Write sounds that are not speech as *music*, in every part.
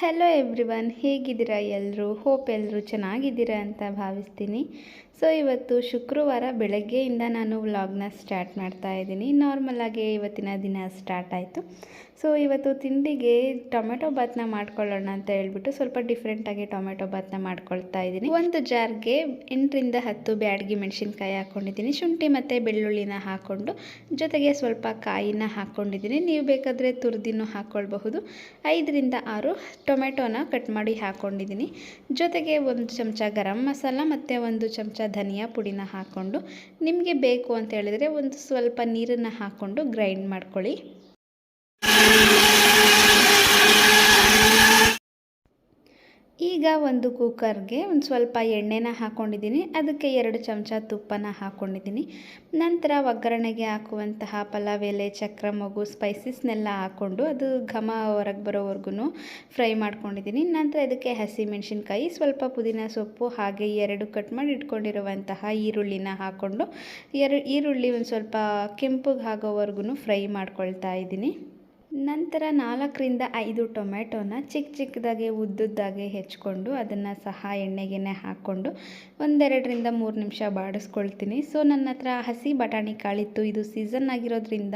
Hello everyone ಹೇಗಿದ್ದೀರಾ ಎಲ್ಲರೂ hope ಎಲ್ಲರೂ ಚೆನ್ನಾಗಿದ್ದೀರಾ ಅಂತ ಭಾವಿಸ್ತೀನಿ. ಸೊ ಇವತ್ತು ಶುಕ್ರವಾರ ಬೆಳಗ್ಗೆಯಿಂದ ನಾನು ವ್ಲಾಗ್ನ ಸ್ಟಾರ್ಟ್ ಮಾಡ್ತಾ ಇದ್ದೀನಿ. ನಾರ್ಮಲಾಗಿ ಇವತ್ತಿನ ದಿನ ಸ್ಟಾರ್ಟ್ ಆಯಿತು. ಸೊ ಇವತ್ತು ತಿಂಡಿಗೆ ಟೊಮೆಟೊ ಬಾತ್ನ ಮಾಡ್ಕೊಳ್ಳೋಣ ಅಂತ ಹೇಳ್ಬಿಟ್ಟು ಸ್ವಲ್ಪ ಡಿಫ್ರೆಂಟಾಗಿ ಟೊಮೆಟೊ ಬಾತ್ನ ಮಾಡ್ಕೊಳ್ತಾ ಇದ್ದೀನಿ. ಒಂದು ಜಾರ್ಗೆ ಎಂಟರಿಂದ ಹತ್ತು ಬ್ಯಾಡಗಿ ಮೆಣಸಿನ್ಕಾಯಿ ಹಾಕ್ಕೊಂಡಿದ್ದೀನಿ ಶುಂಠಿ ಮತ್ತು ಬೆಳ್ಳುಳ್ಳಿನ ಹಾಕ್ಕೊಂಡು ಜೊತೆಗೆ ಸ್ವಲ್ಪ ಕಾಯಿನ ಹಾಕ್ಕೊಂಡಿದ್ದೀನಿ ನೀವು ಬೇಕಾದರೆ ತುರ್ದಿನೂ ಹಾಕ್ಕೊಳ್ಬಹುದು ಐದರಿಂದ ಆರು ಟೊಮೆಟೊನ ಕಟ್ ಮಾಡಿ ಹಾಕ್ಕೊಂಡಿದ್ದೀನಿ ಜೊತೆಗೆ ಒಂದು ಚಮಚ ಗರಂ ಮಸಾಲ ಮತ್ತು ಒಂದು ಚಮಚ ಧನಿಯಾ ಪುಡಿನ ಹಾಕ್ಕೊಂಡು ನಿಮಗೆ ಬೇಕು ಅಂತ ಹೇಳಿದರೆ ಒಂದು ಸ್ವಲ್ಪ ನೀರನ್ನು ಹಾಕ್ಕೊಂಡು ಗ್ರೈಂಡ್ ಮಾಡ್ಕೊಳ್ಳಿ. ಈಗ ಒಂದು ಕುಕ್ಕರ್ಗೆ ಒಂದು ಸ್ವಲ್ಪ ಎಣ್ಣೆನ ಹಾಕ್ಕೊಂಡಿದ್ದೀನಿ ಅದಕ್ಕೆ ಎರಡು ಚಮಚ ತುಪ್ಪನ ಹಾಕ್ಕೊಂಡಿದ್ದೀನಿ ನಂತರ ಒಗ್ಗರಣೆಗೆ ಹಾಕುವಂತಹ ಪಲಾವ್, ಎಲೆ, ಚಕ್ರ, ಮಗು ಸ್ಪೈಸಸ್ನೆಲ್ಲ ಹಾಕ್ಕೊಂಡು ಅದು ಘಮ ಹೊರಗೆ ಬರೋವರೆಗೂ ಫ್ರೈ ಮಾಡ್ಕೊಂಡಿದ್ದೀನಿ. ನಂತರ ಇದಕ್ಕೆ ಹಸಿ ಮೆಣಸಿನ್ಕಾಯಿ ಸ್ವಲ್ಪ ಪುದೀನ ಸೊಪ್ಪು, ಹಾಗೆ ಎರಡು ಕಟ್ ಮಾಡಿ ಇಟ್ಕೊಂಡಿರುವಂತಹ ಈರುಳ್ಳಿನ ಹಾಕ್ಕೊಂಡು ಎರಡು ಈರುಳ್ಳಿ ಒಂದು ಸ್ವಲ್ಪ ಕೆಂಪಗೆ ಆಗೋವರೆಗೂ ಫ್ರೈ ಮಾಡ್ಕೊಳ್ತಾ ಇದ್ದೀನಿ. ನಂತರ ನಾಲ್ಕರಿಂದ ಐದು ಟೊಮೆಟೊನ ಚಿಕ್ಕ ಚಿಕ್ಕದಾಗಿ ಉದ್ದುದ್ದಾಗೆ ಹೆಚ್ಕೊಂಡು ಅದನ್ನು ಸಹ ಎಣ್ಣೆಗೆ ಹಾಕ್ಕೊಂಡು ಒಂದೆರಡರಿಂದ ಮೂರು ನಿಮಿಷ ಬಾಡಿಸ್ಕೊಳ್ತೀನಿ. ಸೊ, ನನ್ನ ಹತ್ರ ಹಸಿ ಬಟಾಣಿ ಕಾಳಿತ್ತು. ಇದು ಸೀಸನ್ ಆಗಿರೋದ್ರಿಂದ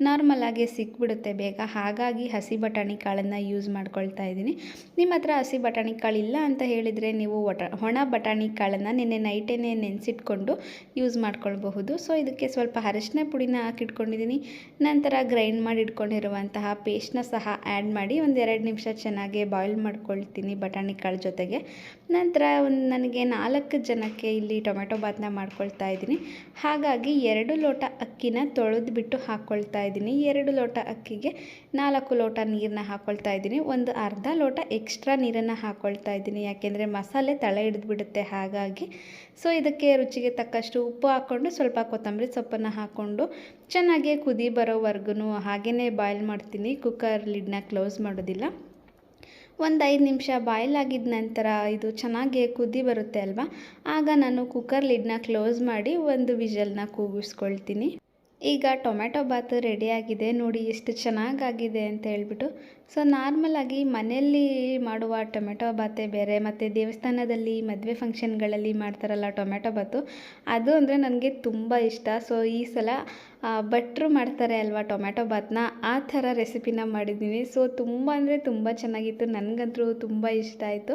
ನಾರ್ಮಲಾಗಿ ಸಿಕ್ಬಿಡುತ್ತೆ ಬೇಗ. ಹಾಗಾಗಿ ಹಸಿ ಬಟಾಣಿ ಕಾಳನ್ನು ಯೂಸ್ ಮಾಡ್ಕೊಳ್ತಾ ಇದ್ದೀನಿ. ನಿಮ್ಮ ಹತ್ರ ಹಸಿ ಬಟಾಣಿ ಕಾಳು ಇಲ್ಲ ಅಂತ ಹೇಳಿದರೆ ನೀವು ಒಟ, ಒಣ ಬಟಾಣಿ ಕಾಳನ್ನು ನಿನ್ನೆ ನೈಟೇನೆ ನೆನೆಸಿಟ್ಕೊಂಡು ಯೂಸ್ ಮಾಡ್ಕೊಳ್ಬಹುದು. ಸೊ, ಇದಕ್ಕೆ ಸ್ವಲ್ಪ ಅರಿಶಿನ ಪುಡಿನ ಹಾಕಿಟ್ಕೊಂಡಿದ್ದೀನಿ. ನಂತರ ಗ್ರೈಂಡ್ ಮಾಡಿ ಇಟ್ಕೊಂಡಿರುವಂಥ ಪೇಸ್ಟ್ನ ಸಹ ಆ್ಯಡ್ ಮಾಡಿ ಒಂದು ಎರಡು ನಿಮಿಷ ಚೆನ್ನಾಗಿ ಬಾಯ್ಲ್ ಮಾಡ್ಕೊಳ್ತೀನಿ ಬಟಾಣಿ ಕಾಳು ಜೊತೆಗೆ. ನಂತರ ಒಂದು ನನಗೆ ನಾಲ್ಕು ಜನಕ್ಕೆ ಇಲ್ಲಿ ಟೊಮೆಟೊ ಬಾತನ್ನ ಮಾಡ್ಕೊಳ್ತಾ ಇದ್ದೀನಿ. ಹಾಗಾಗಿ ಎರಡು ಲೋಟ ಅಕ್ಕಿನ ತೊಳೆದು ಬಿಟ್ಟು ಹಾಕ್ಕೊಳ್ತಾ ಇದ್ದೀನಿ. ಎರಡು ಲೋಟ ಅಕ್ಕಿಗೆ ನಾಲ್ಕು ಲೋಟ ನೀರನ್ನ ಹಾಕ್ಕೊಳ್ತಾ ಇದ್ದೀನಿ. ಒಂದು ಅರ್ಧ ಲೋಟ ಎಕ್ಸ್ಟ್ರಾ ನೀರನ್ನು ಹಾಕ್ಕೊಳ್ತಾ ಇದ್ದೀನಿ. ಯಾಕೆಂದರೆ ಮಸಾಲೆ ತಳೆ ಹಿಡಿದ್ಬಿಡುತ್ತೆ ಹಾಗಾಗಿ. ಸೊ, ಇದಕ್ಕೆ ರುಚಿಗೆ ತಕ್ಕಷ್ಟು ಉಪ್ಪು ಹಾಕ್ಕೊಂಡು ಸ್ವಲ್ಪ ಕೊತ್ತಂಬರಿ ಸೊಪ್ಪನ್ನು ಹಾಕ್ಕೊಂಡು ಚೆನ್ನಾಗಿ ಕುದಿ ಬರೋವರೆಗೂ ಹಾಗೆಯೇ ಬಾಯ್ಲ್ ಮಾಡ್ತೀನಿ. ಕುಕ್ಕರ್ ಲಿಡ್ನ ಕ್ಲೋಸ್ ಮಾಡೋದಿಲ್ಲ. ಒಂದು ಐದು ನಿಮಿಷ ಬಾಯ್ಲ್ ಆಗಿದ ನಂತರ ಇದು ಚೆನ್ನಾಗಿ ಕುದಿ ಬರುತ್ತೆ ಅಲ್ವಾ? ಆಗ ನಾನು ಕುಕ್ಕರ್ ಲಿಡ್ನ ಕ್ಲೋಸ್ ಮಾಡಿ ಒಂದು ವಿಷಲ್ನ ಕೂಗಿಸ್ಕೊಳ್ತೀನಿ. ಈಗ ಟೊಮೆಟೊ ಬಾತ್ ರೆಡಿಯಾಗಿದೆ ನೋಡಿ ಎಷ್ಟು ಚೆನ್ನಾಗಾಗಿದೆ ಅಂತ ಹೇಳ್ಬಿಟ್ಟು. ಸೊ ನಾರ್ಮಲಾಗಿ ಮನೆಯಲ್ಲಿ ಮಾಡುವ ಟೊಮೆಟೊ ಬಾತೆ ಬೇರೆ, ಮತ್ತು ದೇವಸ್ಥಾನದಲ್ಲಿ ಮದುವೆ ಫಂಕ್ಷನ್ಗಳಲ್ಲಿ ಮಾಡ್ತಾರಲ್ಲ ಟೊಮೆಟೊ ಬಾತು, ಅದು ಅಂದರೆ ನನಗೆ ತುಂಬ ಇಷ್ಟ. ಸೊ ಈ ಸಲ ಭಟ್ರು ಮಾಡ್ತಾರೆ ಅಲ್ವಾ ಟೊಮ್ಯಾಟೊ ಬಾತನ್ನ ಆ ಥರ ರೆಸಿಪಿನ ಮಾಡಿದ್ದೀನಿ. ಸೊ ತುಂಬ ಅಂದರೆ ತುಂಬ ಚೆನ್ನಾಗಿತ್ತು. ನನಗಂತೂ ತುಂಬ ಇಷ್ಟ ಆಯಿತು.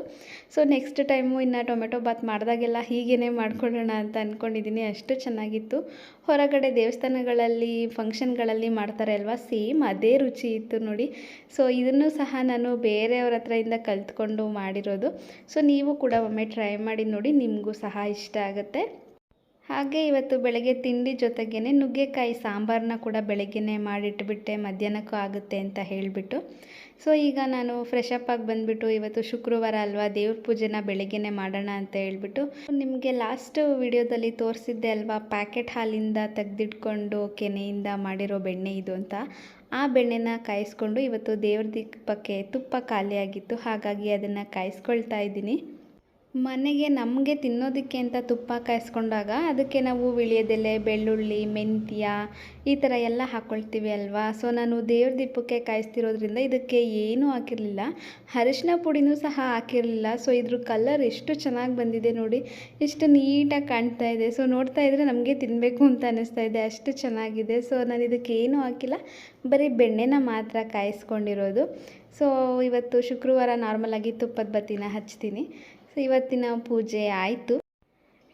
ಸೊ ನೆಕ್ಸ್ಟ್ ಟೈಮು ಇನ್ನು ಟೊಮೆಟೊ ಬಾತ್ ಮಾಡಿದಾಗೆಲ್ಲ ಹೀಗೇ ಮಾಡ್ಕೊಳ್ಳೋಣ ಅಂತ ಅಂದ್ಕೊಂಡಿದ್ದೀನಿ ಅಷ್ಟು ಚೆನ್ನಾಗಿತ್ತು. ಹೊರಗಡೆ ದೇವಸ್ಥಾನಗಳಲ್ಲಿ ಫಂಕ್ಷನ್ಗಳಲ್ಲಿ ಮಾಡ್ತಾರೆ ಅಲ್ವಾ? ಸೇಮ್ ಅದೇ ರುಚಿ ಇತ್ತು ನೋಡಿ. ಸೊ ಇದನ್ನು ಸಹ ನಾನು ಬೇರೆಯವ್ರ ಹತ್ರದಿಂದ ಕಲ್ತ್ಕೊಂಡು ಮಾಡಿರೋದು. ಸೊ ನೀವು ಕೂಡ ಒಮ್ಮೆ ಟ್ರೈ ಮಾಡಿ ನೋಡಿ. ನಿಮಗೂ ಸಹ ಇಷ್ಟ ಆಗುತ್ತೆ. ಹಾಗೆ ಇವತ್ತು ಬೆಳಗ್ಗೆ ತಿಂಡಿ ಜೊತೆಗೇ ನುಗ್ಗೆಕಾಯಿ ಸಾಂಬಾರನ್ನ ಕೂಡ ಬೆಳಗ್ಗೆ ಮಾಡಿಟ್ಬಿಟ್ಟೆ, ಮಧ್ಯಾಹ್ನಕ್ಕೂ ಆಗುತ್ತೆ ಅಂತ ಹೇಳಿಬಿಟ್ಟು. ಸೊ ಈಗ ನಾನು ಫ್ರೆಶ್ ಅಪ್ ಆಗಿ ಬಂದುಬಿಟ್ಟು ಇವತ್ತು ಶುಕ್ರವಾರ ಅಲ್ವಾ ದೇವ್ರ ಪೂಜೆನ ಬೆಳಗ್ಗೆ ಮಾಡೋಣ ಅಂತ ಹೇಳ್ಬಿಟ್ಟು. ನಿಮಗೆ ಲಾಸ್ಟ್ ವಿಡಿಯೋದಲ್ಲಿ ತೋರಿಸಿದ್ದೆ ಅಲ್ವಾ ಪ್ಯಾಕೆಟ್ ಹಾಲಿಂದ ತೆಗೆದಿಟ್ಕೊಂಡು ಕೆನೆಯಿಂದ ಮಾಡಿರೋ ಬೆಣ್ಣೆ ಇದು ಅಂತ. ಆ ಬೆಣ್ಣೆನ ಕಾಯಿಸ್ಕೊಂಡು ಇವತ್ತು ದೇವ್ರ ದೀಪಕ್ಕೆ ತುಪ್ಪ ಖಾಲಿಯಾಗಿತ್ತು, ಹಾಗಾಗಿ ಅದನ್ನು ಕಾಯಿಸ್ಕೊಳ್ತಾ ಇದ್ದೀನಿ. ಮನೆಗೆ ನಮಗೆ ತಿನ್ನೋದಕ್ಕೆ ಅಂತ ತುಪ್ಪ ಕಾಯಿಸ್ಕೊಂಡಾಗ ಅದಕ್ಕೆ ನಾವು ವಿಳಿಯದೆಲೆ, ಬೆಳ್ಳುಳ್ಳಿ, ಮೆಂತ್ಯ ಈ ಥರ ಎಲ್ಲ ಹಾಕ್ಕೊಳ್ತೀವಿ ಅಲ್ವಾ? ಸೊ ನಾನು ದೇವ್ರ ದೀಪಕ್ಕೆ ಕಾಯಿಸ್ತಿರೋದ್ರಿಂದ ಇದಕ್ಕೆ ಏನೂ ಹಾಕಿರಲಿಲ್ಲ. ಅರಿಶಿನ ಪುಡಿನೂ ಸಹ ಹಾಕಿರಲಿಲ್ಲ. ಸೊ ಇದ್ರ ಕಲರ್ ಎಷ್ಟು ಚೆನ್ನಾಗಿ ಬಂದಿದೆ ನೋಡಿ. ಎಷ್ಟು ನೀಟಾಗಿ ಕಾಣ್ತಾ ಇದೆ. ಸೊ ನೋಡ್ತಾ ಇದ್ದರೆ ನಮಗೆ ತಿನ್ನಬೇಕು ಅಂತ ಅನ್ನಿಸ್ತಾ ಇದೆ. ಅಷ್ಟು ಚೆನ್ನಾಗಿದೆ. ಸೊ ನಾನು ಇದಕ್ಕೆ ಏನೂ ಹಾಕಿಲ್ಲ. ಬರೀ ಬೆಣ್ಣೆನ ಮಾತ್ರ ಕಾಯಿಸ್ಕೊಂಡಿರೋದು. ಸೊ ಇವತ್ತು ಶುಕ್ರವಾರ ನಾರ್ಮಲಾಗಿ ತುಪ್ಪದ ಬತ್ತಿನ ಹಚ್ತೀನಿ. ಇವತ್ತಿನ ಪೂಜೆ ಆಯಿತು.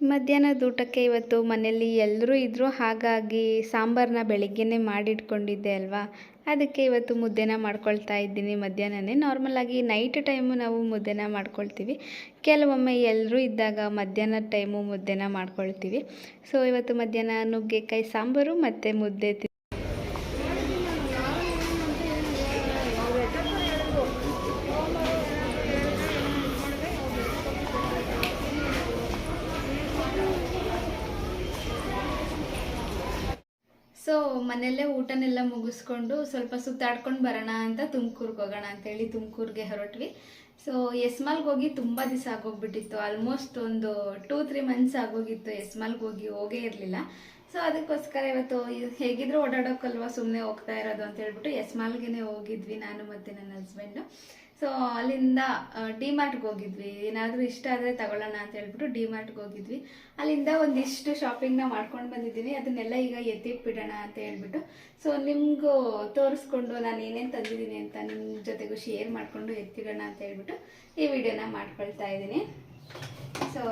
ಮಧ್ಯಾಹ್ನದ ಊಟಕ್ಕೆ ಇವತ್ತು ಮನೆಯಲ್ಲಿ ಎಲ್ಲರೂ ಇದ್ದರು ಹಾಗಾಗಿ ಸಾಂಬಾರನ್ನ ಬೆಳಿಗ್ಗೆನೇ ಮಾಡಿಟ್ಕೊಂಡಿದ್ದೆ ಅಲ್ವಾ? ಅದಕ್ಕೆ ಇವತ್ತು ಮುದ್ದೆನ ಮಾಡ್ಕೊಳ್ತಾ ಇದ್ದೀನಿ ಮಧ್ಯಾಹ್ನನೇ. ನಾರ್ಮಲಾಗಿ ನೈಟ್ ಟೈಮು ನಾವು ಮುದ್ದೆನ ಮಾಡ್ಕೊಳ್ತೀವಿ. ಕೆಲವೊಮ್ಮೆ ಎಲ್ಲರೂ ಇದ್ದಾಗ ಮಧ್ಯಾಹ್ನದ ಟೈಮು ಮುದ್ದೆನ ಮಾಡ್ಕೊಳ್ತೀವಿ. ಸೊ ಇವತ್ತು ಮಧ್ಯಾಹ್ನ ನುಗ್ಗೆಕಾಯಿ ಸಾಂಬಾರು ಮತ್ತು ಮುದ್ದೆ ಸೊ ಮನೆಯಲ್ಲೇ ಊಟನೆಲ್ಲ ಮುಗಿಸ್ಕೊಂಡು ಸ್ವಲ್ಪ ಸುತ್ತಾಡ್ಕೊಂಡು ಬರೋಣ ಅಂತ ತುಮಕೂರ್ಗೆ ಹೋಗೋಣ ಅಂತೇಳಿ ತುಮಕೂರಿಗೆ ಹೊರಟ್ವಿ. ಸೊ ಎಸ್ಮಾಲ್ಗೆ ಹೋಗಿ ತುಂಬ ದಿವಸ ಆಗೋಗ್ಬಿಟ್ಟಿತ್ತು. ಆಲ್ಮೋಸ್ಟ್ ಒಂದು ಟೂ ತ್ರೀ ಮಂತ್ಸ್ ಆಗೋಗಿತ್ತು ಎಸ್ಮಾಲ್ಗೆ ಹೋಗಿ, ಹೋಗೇ ಇರಲಿಲ್ಲ. ಸೊ ಅದಕ್ಕೋಸ್ಕರ ಇವತ್ತು ಹೇಗಿದ್ರು ಓಡಾಡೋಕ್ಕಲ್ವ ಸುಮ್ಮನೆ ಹೋಗ್ತಾ ಇರೋದು ಅಂತ ಹೇಳ್ಬಿಟ್ಟು ಎಸ್ಮಾಲ್ಗೆ ಹೋಗಿದ್ವಿ ನಾನು ಮತ್ತು ನನ್ನ ಹಸ್ಬೆಂಡು ಸೊ ಅಲ್ಲಿಂದ ಡಿಮಾರ್ಟ್ಗೆ ಹೋಗಿದ್ವಿ. ಏನಾದರೂ ಇಷ್ಟ ಆದರೆ ತಗೊಳ್ಳೋಣ ಅಂತ ಹೇಳ್ಬಿಟ್ಟು ಡಿಮಾರ್ಟ್ಗೆ ಹೋಗಿದ್ವಿ. ಅಲ್ಲಿಂದ ಒಂದಿಷ್ಟು ಶಾಪಿಂಗ್ನ ಮಾಡ್ಕೊಂಡು ಬಂದಿದ್ದೀನಿ. ಅದನ್ನೆಲ್ಲ ಈಗ ಎತ್ತಿಟ್ಬಿಡೋಣ ಅಂತ ಹೇಳ್ಬಿಟ್ಟು. ಸೊ ನಿಮಗೂ ತೋರಿಸ್ಕೊಂಡು ನಾನು ಏನೇನು ತಂದಿದ್ದೀನಿ ಅಂತ ನಿಮ್ಮ ಜೊತೆಗೂ ಶೇರ್ ಮಾಡಿಕೊಂಡು ಎತ್ತಿಡೋಣ ಅಂತ ಹೇಳ್ಬಿಟ್ಟು ಈ ವಿಡಿಯೋನ ಮಾಡ್ಕೊಳ್ತಾ ಇದ್ದೀನಿ. ಸೊ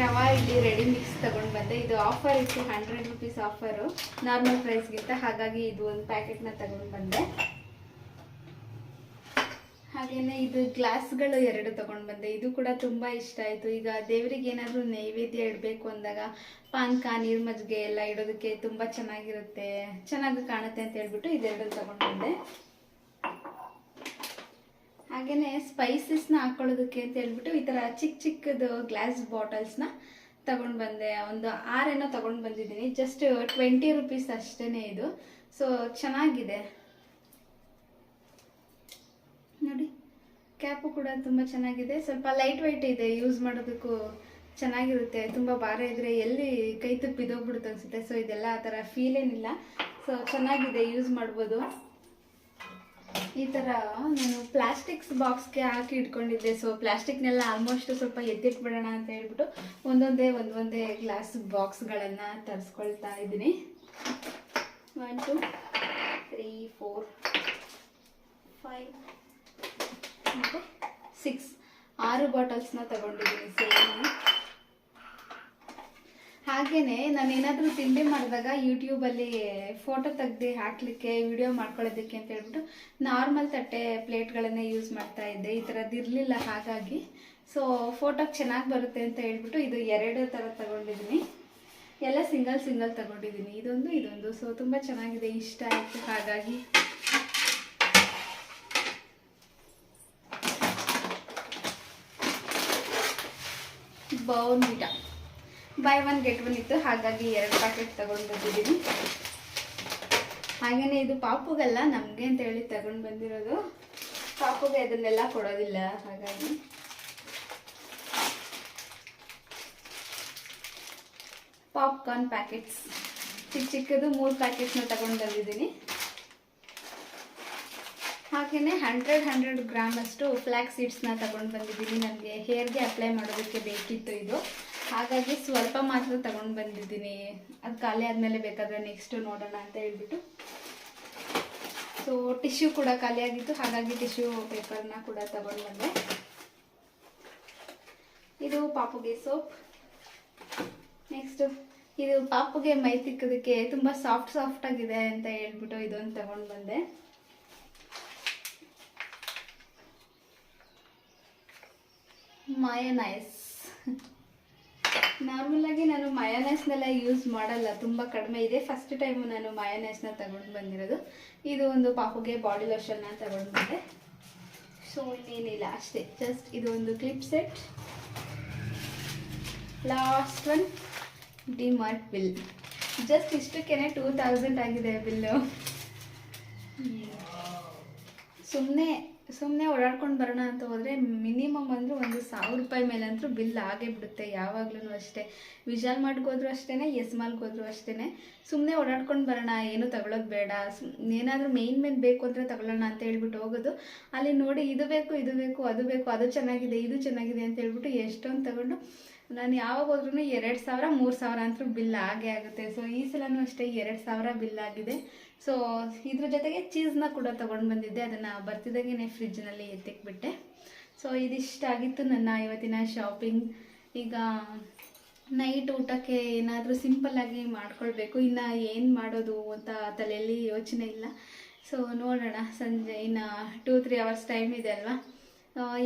ರವಾ ಇಲ್ಲಿ ರೆಡಿ ಮಿಕ್ಸ್ ತಗೊಂಡು ಬಂದೆ. ಇದು ಆಫರ್ ಇತ್ತು ಹಂಡ್ರೆಡ್ ರುಪೀಸ್ ಆಫರು ನಾರ್ಮಲ್ ಪ್ರೈಸ್ಗಿಂತ ಹಾಗಾಗಿ ಇದು ಒಂದು ಪ್ಯಾಕೆಟ್ನ ತಗೊಂಡು ಬಂದೆ. ಹಾಗೇನೆ ಇದು ಗ್ಲಾಸ್ಗಳು ಎರಡು ತಗೊಂಡು ಬಂದೆ. ಇದು ಕೂಡ ತುಂಬ ಇಷ್ಟ ಆಯಿತು. ಈಗ ದೇವರಿಗೆ ಏನಾದರೂ ನೈವೇದ್ಯ ಇಡಬೇಕು ಅಂದಾಗ ಪಾನಕ ನೀರು ಮಜ್ಜಿಗೆ ಎಲ್ಲ ಇಡೋದಕ್ಕೆ ತುಂಬ ಚೆನ್ನಾಗಿರುತ್ತೆ. ಚೆನ್ನಾಗಿ ಕಾಣುತ್ತೆ ಅಂತ ಹೇಳ್ಬಿಟ್ಟು ಇದೆರಡು ತಗೊಂಡು ಬಂದೆ. ಹಾಗೇನೆ ಸ್ಪೈಸಸ್ನ ಹಾಕೊಳ್ಳೋದಕ್ಕೆ ಅಂತ ಹೇಳ್ಬಿಟ್ಟು ಈ ಥರ ಚಿಕ್ಕ ಚಿಕ್ಕದು ಗ್ಲಾಸ್ ಬಾಟಲ್ಸ್ನ ತಗೊಂಡು ಬಂದೆ. ಒಂದು ಆರೇನೋ ತಗೊಂಡು ಬಂದಿದ್ದೀನಿ. ಜಸ್ಟ್ ಟ್ವೆಂಟಿ ರುಪೀಸ್ ಅಷ್ಟೇ ಇದು. ಸೊ, ಚೆನ್ನಾಗಿದೆ. ನೋಡಿ. ಕ್ಯಾಪು ಕೂಡ ತುಂಬ ಚೆನ್ನಾಗಿದೆ. ಸ್ವಲ್ಪ ಲೈಟ್ ವೈಟ್ ಇದೆ ಯೂಸ್ ಮಾಡೋದಕ್ಕೂ ಚೆನ್ನಾಗಿರುತ್ತೆ. ತುಂಬ ಭಾರ ಇದ್ರೆ ಎಲ್ಲಿ ಕೈ ತುಪ್ಪ ಬಿದ್ದೋಗ್ಬಿಡುತ್ತೆ ಅನಿಸುತ್ತೆ. ಸೊ ಇದೆಲ್ಲ ಆ ಥರ ಫೀಲ್ ಏನಿಲ್ಲ. ಸೊ ಚೆನ್ನಾಗಿದೆ ಯೂಸ್ ಮಾಡ್ಬೋದು. ಈ ಥರ ನಾನು ಪ್ಲಾಸ್ಟಿಕ್ಸ್ ಬಾಕ್ಸ್ಗೆ ಹಾಕಿ ಇಟ್ಕೊಂಡಿದ್ದೆ. ಸೊ ಪ್ಲಾಸ್ಟಿಕ್ನೆಲ್ಲ ಆಲ್ಮೋಸ್ಟ್ ಸ್ವಲ್ಪ ಎತ್ತಿಟ್ಬಿಡೋಣ ಅಂತ ಹೇಳ್ಬಿಟ್ಟು ಒಂದೊಂದೇ ಒಂದೊಂದೇ ಗ್ಲಾಸ್ ಬಾಕ್ಸ್ಗಳನ್ನು ತರಿಸ್ಕೊಳ್ತಾ ಇದ್ದೀನಿ. One two three four five ಮತ್ತು ಸಿಕ್ಸ್ ಆರು ಬಾಟಲ್ಸ್ನ ತಗೊಂಡಿದ್ದೀನಿ ಸೇಮ್ ಹಾಗೇ ನಾನು ಏನಾದರೂ ತಿಂಡಿ ಮಾಡಿದಾಗ ಯೂಟ್ಯೂಬಲ್ಲಿ ಫೋಟೋ ತೆಗ್ದು ಹಾಕ್ಲಿಕ್ಕೆ ವಿಡಿಯೋ ಮಾಡ್ಕೊಳ್ಳೋದಕ್ಕೆ ಅಂತ ಹೇಳ್ಬಿಟ್ಟು ನಾರ್ಮಲ್ ತಟ್ಟೆ ಪ್ಲೇಟ್ಗಳನ್ನೇ ಯೂಸ್ ಮಾಡ್ತಾ ಇದ್ದೆ. ಈ ಥರದ್ದು ಇರಲಿಲ್ಲ ಹಾಗಾಗಿ. ಸೊ ಫೋಟೋಗೆ ಚೆನ್ನಾಗಿ ಬರುತ್ತೆ ಅಂತ ಹೇಳ್ಬಿಟ್ಟು ಇದು ಎರಡು ಥರ ತಗೊಂಡಿದ್ದೀನಿ. ಎಲ್ಲ ಸಿಂಗಲ್ ಸಿಂಗಲ್ ತಗೊಂಡಿದ್ದೀನಿ. ಇದೊಂದು ಇದೊಂದು. ಸೊ ತುಂಬ ಚೆನ್ನಾಗಿದೆ. ಇಷ್ಟ ಆಯಿತು ಹಾಗಾಗಿ. Bournvita buy one get one ಇತ್ತು. ಹಾಗಾಗಿ ಎರಡು ಪ್ಯಾಕೆಟ್ ತಗೊಂಡು ಬಂದಿದ್ದೀನಿ ಹಾಗೆಯೇ ಇದು ಪಾಪುಗಲ್ಲ, ನಮಗೆ ಅಂತ ಹೇಳಿ ತಗೊಂಡು ಬಂದಿರೋದು ಪಾಪುಗೆ ಅದನ್ನೆಲ್ಲ ಕೊಡೋದಿಲ್ಲ, ಹಾಗಾಗಿ. ಪಾಪ್ಕಾರ್ನ್ ಪ್ಯಾಕೆಟ್ಸ್ ಚಿಕ್ಕ ಚಿಕ್ಕದು ಮೂರು ಪ್ಯಾಕೆಟ್ಸ್ನ ತಗೊಂಡು ಬಂದಿದ್ದೀನಿ ಹಾಗೆಯೇ ಹಂಡ್ರೆಡ್ ಹಂಡ್ರೆಡ್ ಗ್ರಾಮ್ ಅಷ್ಟು ಫ್ಲ್ಯಾಕ್ ಸೀಡ್ಸ್ನ ತಗೊಂಡು ಬಂದಿದ್ದೀನಿ. ನನಗೆ ಹೇರ್ಗೆ ಅಪ್ಲೈ ಮಾಡೋದಕ್ಕೆ ಬೇಕಿತ್ತು ಇದು. ಹಾಗಾಗಿ ಸ್ವಲ್ಪ ಮಾತ್ರ ತಗೊಂಡು ಬಂದಿದ್ದೀನಿ. ಅದು ಖಾಲಿ ಆದಮೇಲೆ ಬೇಕಾದರೆ ನೆಕ್ಸ್ಟು ನೋಡೋಣ ಅಂತ ಹೇಳ್ಬಿಟ್ಟು. ಸೊ ಟಿಶ್ಯೂ ಕೂಡ ಖಾಲಿ ಆಗಿತ್ತು. ಹಾಗಾಗಿ ಟಿಶ್ಯೂ ಪೇಪರ್ನ ಕೂಡ ತಗೊಂಡು ಬಂದೆ. ಇದು ಪಾಪುಗೆ ಸೋಪ್. ನೆಕ್ಸ್ಟು ಇದು ಪಾಪುಗೆ ಮೈ ತಿಕ್ಕೋದಕ್ಕೆ ತುಂಬ ಸಾಫ್ಟ್ ಸಾಫ್ಟ್ ಆಗಿದೆ ಅಂತ ಹೇಳ್ಬಿಟ್ಟು ಇದೊಂದು ತಗೊಂಡು ಬಂದೆ. ಮಯನೈಸ್ ನಾರ್ಮಲಾಗಿ *laughs* ನಾನು ಮಯನೈಸ್ನೆಲ್ಲ ಯೂಸ್ ಮಾಡಲ್ಲ, ತುಂಬ ಕಡಿಮೆ ಇದೆ. ಫಸ್ಟ್ ಟೈಮು ನಾನು ಮಯನೈಸ್ನ ತಗೊಂಡು ಬಂದಿರೋದು. ಇದು ಒಂದು ಪಾಪುಗೆ ಬಾಡಿ ಲೋಷನ್ನ ತಗೊಂಡು ಬಂದೆ. ಸೊ ಇನ್ನೇನಿಲ್ಲ ಅಷ್ಟೇ. ಜಸ್ಟ್ ಇದು ಒಂದು clip set last one DMart bill just ಇಷ್ಟಕ್ಕೇನೆ two thousand ಆಗಿದೆ ಬಿಲ್ಲು *laughs* ಸುಮ್ಮನೆ ಸುಮ್ಮನೆ ಓಡಾಡ್ಕೊಂಡು ಬರೋಣ ಅಂತ ಹೋದರೆ ಮಿನಿಮಮ್ ಅಂದರೆ ಒಂದು ಸಾವಿರ ರೂಪಾಯಿ ಮೇಲೆ ಅಂತೂ ಬಿಲ್ ಆಗೇ ಬಿಡುತ್ತೆ ಯಾವಾಗ್ಲೂ ಅಷ್ಟೇ. ವಿಶಾಲ್ ಹೋದ್ರು ಅಷ್ಟೇ ಎಸ್ ಮಾಲ್ಗೆ ಹೋದ್ರು ಅಷ್ಟೇ ಸುಮ್ಮನೆ ಓಡಾಡ್ಕೊಂಡು ಬರೋಣ, ಏನು ತಗೊಳ್ಳೋದು ಬೇಡ. ಏನಾದರೂ ಮೇನ್ ಮೇನ್ ಬೇಕು ಅಂದರೆ ತಗೊಳ್ಳೋಣ ಅಂತ ಹೇಳ್ಬಿಟ್ಟು ಹೋಗೋದು. ಅಲ್ಲಿ ನೋಡಿ ಇದು ಬೇಕು ಇದು ಬೇಕು, ಅದು ಬೇಕು, ಅದು ಚೆನ್ನಾಗಿದೆ, ಇದು ಚೆನ್ನಾಗಿದೆ ಅಂತ ಹೇಳ್ಬಿಟ್ಟು ಎಷ್ಟೊಂದು ತಗೊಂಡು ನಾನು ಯಾವಾಗ ಹೋದ್ರೂ ಎರಡು ಸಾವಿರ, ಮೂರು ಸಾವಿರ ಅಂತೂ ಬಿಲ್ ಆಗೇ ಆಗುತ್ತೆ. ಸೊ ಈ ಸಲನೂ ಅಷ್ಟೇ ಎರಡು ಸಾವಿರ ಬಿಲ್ ಆಗಿದೆ. ಸೊ ಇದ್ರ ಜೊತೆಗೆ ಚೀಸ್ನ ಕೂಡ ತೊಗೊಂಡು ಬಂದಿದ್ದೆ. ಅದನ್ನು ಬರ್ತಿದ್ದಾಗೇ ಫ್ರಿಜ್ನಲ್ಲಿ ಎತ್ತಿಕ್ಬಿಟ್ಟೆ. ಸೊ ಇದಿಷ್ಟಾಗಿತ್ತು ನನ್ನ ಇವತ್ತಿನ ಶಾಪಿಂಗ್ ಈಗ ನೈಟ್ ಊಟಕ್ಕೆ ಏನಾದರೂ ಸಿಂಪಲ್ಲಾಗಿ ಮಾಡ್ಕೊಳ್ಬೇಕು. ಇನ್ನು ಏನು ಮಾಡೋದು ಅಂತ ತಲೆಯಲ್ಲಿ ಯೋಚನೆ ಇಲ್ಲ. ಸೊ ನೋಡೋಣ. ಸಂಜೆ ಇನ್ನು ಟೂ ತ್ರೀ ಅವರ್ಸ್ ಟೈಮ್ ಇದೆ ಅಲ್ವಾ?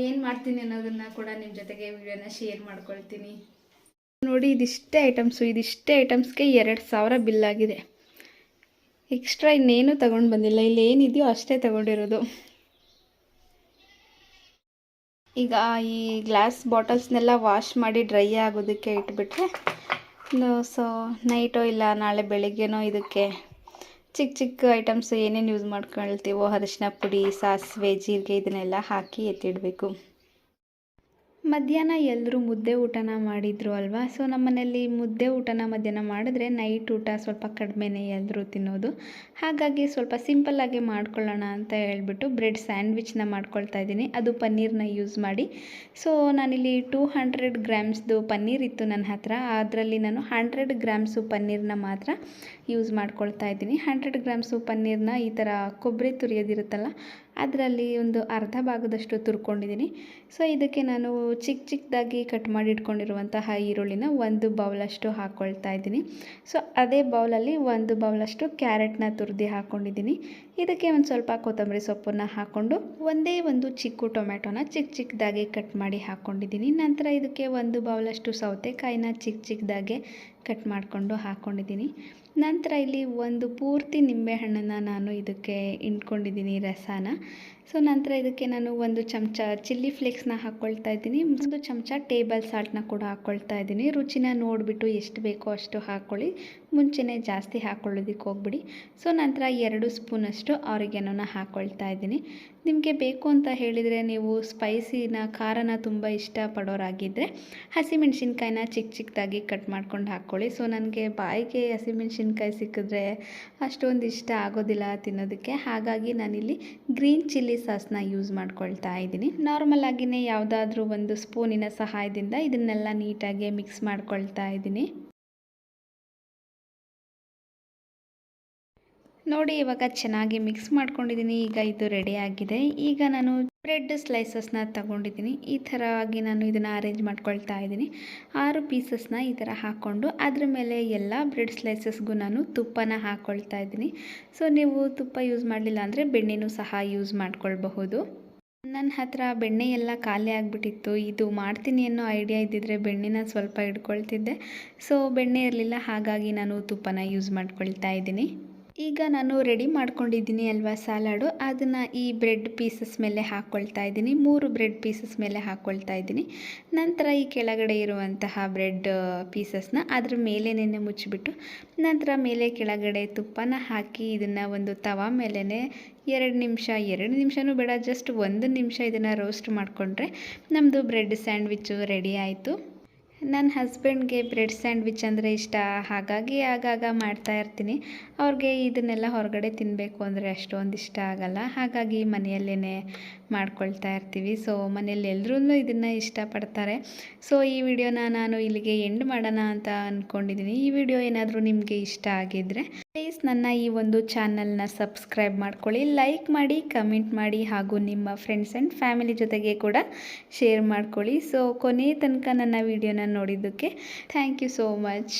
ಏನು ಮಾಡ್ತೀನಿ ಅನ್ನೋದನ್ನು ಕೂಡ ನಿಮ್ಮ ಜೊತೆಗೆ ವಿಡಿಯೋನ ಶೇರ್ ಮಾಡ್ಕೊಳ್ತೀನಿ. ನೋಡಿ, ಇದಿಷ್ಟೇ ಐಟಮ್ಸು ಇದಿಷ್ಟೇ ಐಟಮ್ಸ್ಗೆ ಎರಡು ಸಾವಿರ ಬಿಲ್ ಆಗಿದೆ. ಎಕ್ಸ್ಟ್ರಾ ಇನ್ನೇನು ತಗೊಂಡು ಬಂದಿಲ್ಲ. ಇಲ್ಲಿ ಏನಿದೆಯೋ ಅಷ್ಟೇ ತಗೊಂಡಿರೋದು. ಈಗ ಈ ಗ್ಲಾಸ್ ಬಾಟಲ್ಸ್ನೆಲ್ಲ ವಾಶ್ ಮಾಡಿ ಡ್ರೈ ಆಗೋದಕ್ಕೆ ಇಟ್ಬಿಟ್ರೆ ಸೊ ನೈಟೋ ಇಲ್ಲ, ನಾಳೆ ಬೆಳಿಗ್ಗೆನೋ ಇದಕ್ಕೆ ಚಿಕ್ಕ ಚಿಕ್ಕ ಐಟಮ್ಸ್ ಏನೇನು ಯೂಸ್ ಮಾಡ್ಕೊಳ್ತೀವೋ ಅರಿಶಿನ ಪುಡಿ, ಸಾಸಿವೆ, ಜೀರಿಗೆ ಇದನ್ನೆಲ್ಲ ಹಾಕಿ ಎತ್ತಿಡಬೇಕು. ಮಧ್ಯಾಹ್ನ ಎಲ್ಲರೂ ಮುದ್ದೆ ಊಟನ ಮಾಡಿದರು ಅಲ್ವಾ? ಸೊ ನಮ್ಮ ಮುದ್ದೆ ಊಟನ ಮಧ್ಯಾಹ್ನ ಮಾಡಿದ್ರೆ ನೈಟ್ ಊಟ ಸ್ವಲ್ಪ ಕಡಿಮೆನೇ ಎಲ್ಲರೂ ತಿನ್ನೋದು. ಹಾಗಾಗಿ ಸ್ವಲ್ಪ ಸಿಂಪಲ್ಲಾಗೆ ಮಾಡ್ಕೊಳ್ಳೋಣ ಅಂತ ಹೇಳ್ಬಿಟ್ಟು ಬ್ರೆಡ್ ಸ್ಯಾಂಡ್ವಿಚ್ನ ಮಾಡ್ಕೊಳ್ತಾ ಇದ್ದೀನಿ. ಅದು ಪನ್ನೀರ್ನ ಯೂಸ್ ಮಾಡಿ. ಸೊ ನಾನಿಲ್ಲಿ ಟೂ ಹಂಡ್ರೆಡ್ ಗ್ರಾಮ್ಸ್ದು ಪನ್ನೀರ್ ಇತ್ತು ನನ್ನ ಹತ್ರ. ಅದರಲ್ಲಿ ನಾನು ಹಂಡ್ರೆಡ್ ಗ್ರಾಮ್ಸು ಪನ್ನೀರ್ನ ಮಾತ್ರ ಯೂಸ್ ಮಾಡ್ಕೊಳ್ತಾ ಇದ್ದೀನಿ. ಹಂಡ್ರೆಡ್ ಗ್ರಾಮ್ಸು ಪನ್ನೀರ್ನ ಈ ಥರ ಕೊಬ್ಬರಿ ತುರಿಯೋದಿರುತ್ತಲ್ಲ, ಅದರಲ್ಲಿ ಒಂದು ಅರ್ಧ ಭಾಗದಷ್ಟು ತುರ್ಕೊಂಡಿದ್ದೀನಿ. ಸೊ ಇದಕ್ಕೆ ನಾನು ಚಿಕ್ಕ ಚಿಕ್ಕದಾಗಿ ಕಟ್ ಮಾಡಿ ಇಟ್ಕೊಂಡಿರುವಂತಹ ಈರುಳ್ಳಿನ ಒಂದು ಬೌಲಷ್ಟು ಹಾಕ್ಕೊಳ್ತಾ ಇದ್ದೀನಿ. ಸೊ ಅದೇ ಬೌಲಲ್ಲಿ ಒಂದು ಬೌಲಷ್ಟು ಕ್ಯಾರೆಟ್ನ ತುರಿದು ಹಾಕ್ಕೊಂಡಿದ್ದೀನಿ ಇದಕ್ಕೆ ಒಂದು ಸ್ವಲ್ಪ ಕೊತ್ತಂಬರಿ ಸೊಪ್ಪನ್ನು ಹಾಕ್ಕೊಂಡು ಒಂದೇ ಒಂದು ಚಿಕ್ಕು ಟೊಮೆಟೊನ ಚಿಕ್ಕ ಚಿಕ್ಕದಾಗಿ ಕಟ್ ಮಾಡಿ ಹಾಕ್ಕೊಂಡಿದ್ದೀನಿ ನಂತರ ಇದಕ್ಕೆ ಒಂದು ಬೌಲಷ್ಟು ಸೌತೆಕಾಯಿನ ಚಿಕ್ಕ ಚಿಕ್ಕದಾಗೆ ಕಟ್ ಮಾಡಿಕೊಂಡು ಹಾಕ್ಕೊಂಡಿದ್ದೀನಿ ನಂತರ ಇಲ್ಲಿ ಒಂದು ಪೂರ್ತಿ ನಿಂಬೆಹಣ್ಣನ್ನು ನಾನು ಇದಕ್ಕೆ ಇಟ್ಕೊಂಡಿದ್ದೀನಿ ರಸನ. ಸೊ ನಂತರ ಇದಕ್ಕೆ ನಾನು ಒಂದು ಚಮಚ ಚಿಲ್ಲಿ ಫ್ಲೇಕ್ಸ್ನ ಹಾಕ್ಕೊಳ್ತಾ ಇದ್ದೀನಿ. ಒಂದು ಚಮಚ ಟೇಬಲ್ ಸಾಲ್ಟ್ನ ಕೂಡ ಹಾಕ್ಕೊಳ್ತಾ ಇದ್ದೀನಿ. ರುಚಿನ ನೋಡಿಬಿಟ್ಟು ಎಷ್ಟು ಬೇಕೋ ಅಷ್ಟು ಹಾಕ್ಕೊಳ್ಳಿ ಮುಂಚೆನೇ ಜಾಸ್ತಿ ಹಾಕ್ಕೊಳ್ಳೋದಕ್ಕೆ ಹೋಗ್ಬಿಡಿ. ಸೊ ನಂತರ ಎರಡು ಸ್ಪೂನಷ್ಟು ಆರಿಗೆನೋನ ಹಾಕ್ಕೊಳ್ತಾ ಇದ್ದೀನಿ. ನಿಮಗೆ ಬೇಕು ಅಂತ ಹೇಳಿದರೆ ನೀವು ಸ್ಪೈಸಿನ ಖಾರನ ತುಂಬ ಇಷ್ಟಪಡೋರಾಗಿದ್ದರೆ ಹಸಿಮೆಣ್ಸಿನ್ಕಾಯಿನ ಚಿಕ್ಕ ಚಿಕ್ಕದಾಗಿ ಕಟ್ ಮಾಡ್ಕೊಂಡು ಹಾಕ್ಕೊಳ್ಳಿ. ಸೊ ನನಗೆ ಬಾಯಿಗೆ ಹಸಿಮೆಣ್ಸಿನ್ಕಾಯಿ ಸಿಕ್ಕಿದ್ರೆ ಅಷ್ಟೊಂದು ಇಷ್ಟ ಆಗೋದಿಲ್ಲ ತಿನ್ನೋದಕ್ಕೆ. ಹಾಗಾಗಿ ನಾನಿಲ್ಲಿ ಗ್ರೀನ್ ಚಿಲ್ಲಿ ಸಾಸ್ನ ಯೂಸ್ ಮಾಡ್ಕೊಳ್ತಾ ಇದ್ದೀನಿ. ಆಗಿನೇ ಯಾವುದಾದ್ರೂ ಒಂದು ಸ್ಪೂನಿನ ಸಹಾಯದಿಂದ ಇದನ್ನೆಲ್ಲ ನೀಟಾಗಿ ಮಿಕ್ಸ್ ಮಾಡ್ಕೊಳ್ತಾ ಇದ್ದೀನಿ. ನೋಡಿ, ಇವಾಗ ಚೆನ್ನಾಗಿ ಮಿಕ್ಸ್ ಮಾಡ್ಕೊಂಡಿದ್ದೀನಿ. ಈಗ ಇದು ರೆಡಿ ಆಗಿದೆ. ಈಗ ನಾನು ಬ್ರೆಡ್ ಸ್ಲೈಸಸ್ನ ತಗೊಂಡಿದ್ದೀನಿ. ಈ ಥರ ಆಗಿ ನಾನು ಇದನ್ನು ಅರೇಂಜ್ ಮಾಡ್ಕೊಳ್ತಾ ಇದ್ದೀನಿ. ಆರು ಪೀಸಸ್ನ ಈ ಥರ ಹಾಕ್ಕೊಂಡು, ಅದ್ರ ಮೇಲೆ ಎಲ್ಲ ಬ್ರೆಡ್ ಸ್ಲೈಸಸ್ಗೂ ನಾನು ತುಪ್ಪನ ಹಾಕ್ಕೊಳ್ತಾ ಇದ್ದೀನಿ. ಸೊ ನೀವು ತುಪ್ಪ ಯೂಸ್ ಮಾಡಲಿಲ್ಲ ಅಂದರೆ ಬೆಣ್ಣೆನೂ ಸಹ ಯೂಸ್ ಮಾಡ್ಕೊಳ್ಬಹುದು. ನನ್ನ ಹತ್ರ ಬೆಣ್ಣೆ ಎಲ್ಲ ಖಾಲಿ ಆಗಿಬಿಟ್ಟಿತ್ತು. ಇದು ಮಾಡ್ತೀನಿ ಅನ್ನೋ ಐಡಿಯಾ ಇದ್ದಿದ್ರೆ ಬೆಣ್ಣೆನ ಸ್ವಲ್ಪ ಇಟ್ಕೊಳ್ತಿದ್ದೆ ಸೊ ಬೆಣ್ಣೆ ಇರಲಿಲ್ಲ, ಹಾಗಾಗಿ ನಾನು ತುಪ್ಪನ ಯೂಸ್ ಮಾಡ್ಕೊಳ್ತಾ ಇದ್ದೀನಿ. ಈಗ ನಾನು ರೆಡಿ ಮಾಡ್ಕೊಂಡಿದ್ದೀನಿ ಅಲ್ವಾ ಸಲಾಡು. ಅದನ್ನು ಈ ಬ್ರೆಡ್ ಪೀಸಸ್ ಮೇಲೆ ಹಾಕ್ಕೊಳ್ತಾ ಇದ್ದೀನಿ. ಮೂರು ಬ್ರೆಡ್ ಪೀಸಸ್ ಮೇಲೆ ಹಾಕ್ಕೊಳ್ತಾ ಇದ್ದೀನಿ. ನಂತರ ಈ ಕೆಳಗಡೆ ಇರುವಂತಹ ಬ್ರೆಡ್ ಪೀಸಸ್ನ ಅದ್ರ ನೆನೆ ಮುಚ್ಚಿಬಿಟ್ಟು ನಂತರ ಮೇಲೆ ಕೆಳಗಡೆ ತುಪ್ಪನ ಹಾಕಿ ಇದನ್ನು ಒಂದು ತವಾ ಮೇಲೇ ಎರಡು ನಿಮಿಷ, ಎರಡು ನಿಮಿಷನೂ ಬೇಡ ಜಸ್ಟ್ ಒಂದು ನಿಮಿಷ ಇದನ್ನು ರೋಸ್ಟ್ ಮಾಡಿಕೊಂಡ್ರೆ ನಮ್ಮದು ಬ್ರೆಡ್ ಸ್ಯಾಂಡ್ವಿಚ್ಚು ರೆಡಿ ಆಯಿತು. ನನ್ನ ಹಸ್ಬೆಂಡ್ಗೆ ಬ್ರೆಡ್ ಸ್ಯಾಂಡ್ವಿಚ್ ಅಂದರೆ ಇಷ್ಟ. ಹಾಗಾಗಿ ಆಗಾಗ ಮಾಡ್ತಾ ಇರ್ತೀನಿ. ಅವ್ರಿಗೆ ಇದನ್ನೆಲ್ಲ ಹೊರಗಡೆ ತಿನ್ನಬೇಕು ಅಂದರೆ ಅಷ್ಟೊಂದು ಇಷ್ಟ ಆಗಲ್ಲ. ಹಾಗಾಗಿ ಮನೆಯಲ್ಲೇ ಮಾಡ್ಕೊಳ್ತಾ ಇರ್ತೀವಿ. ಸೊ ಮನೆಯಲ್ಲಿ ಎಲ್ಲರೂ ಇದನ್ನು ಇಷ್ಟಪಡ್ತಾರೆ. ಸೊ ಈ ವಿಡಿಯೋನ ನಾನು ಇಲ್ಲಿಗೆ ಎಂಡ್ ಮಾಡೋಣ ಅಂತ ಅಂದ್ಕೊಂಡಿದ್ದೀನಿ ಈ ವಿಡಿಯೋ ಏನಾದರೂ ನಿಮಗೆ ಇಷ್ಟ ಆಗಿದ್ದರೆ ಪ್ಲೀಸ್ ನನ್ನ ಈ ಒಂದು ಚಾನಲ್ನ ಸಬ್ಸ್ಕ್ರೈಬ್ ಮಾಡ್ಕೊಳ್ಳಿ ಲೈಕ್ ಮಾಡಿ ಕಮೆಂಟ್ ಮಾಡಿ ಹಾಗೂ ನಿಮ್ಮ ಫ್ರೆಂಡ್ಸ್ ಆ್ಯಂಡ್ ಫ್ಯಾಮಿಲಿ ಜೊತೆಗೆ ಕೂಡ ಶೇರ್ ಮಾಡ್ಕೊಳ್ಳಿ. ಸೊ ಕೊನೆಯ ತನಕ ನನ್ನ ವಿಡಿಯೋನ ನೋಡಿದ್ದಕ್ಕೆ ಥ್ಯಾಂಕ್ ಯು ಸೋ ಮಚ್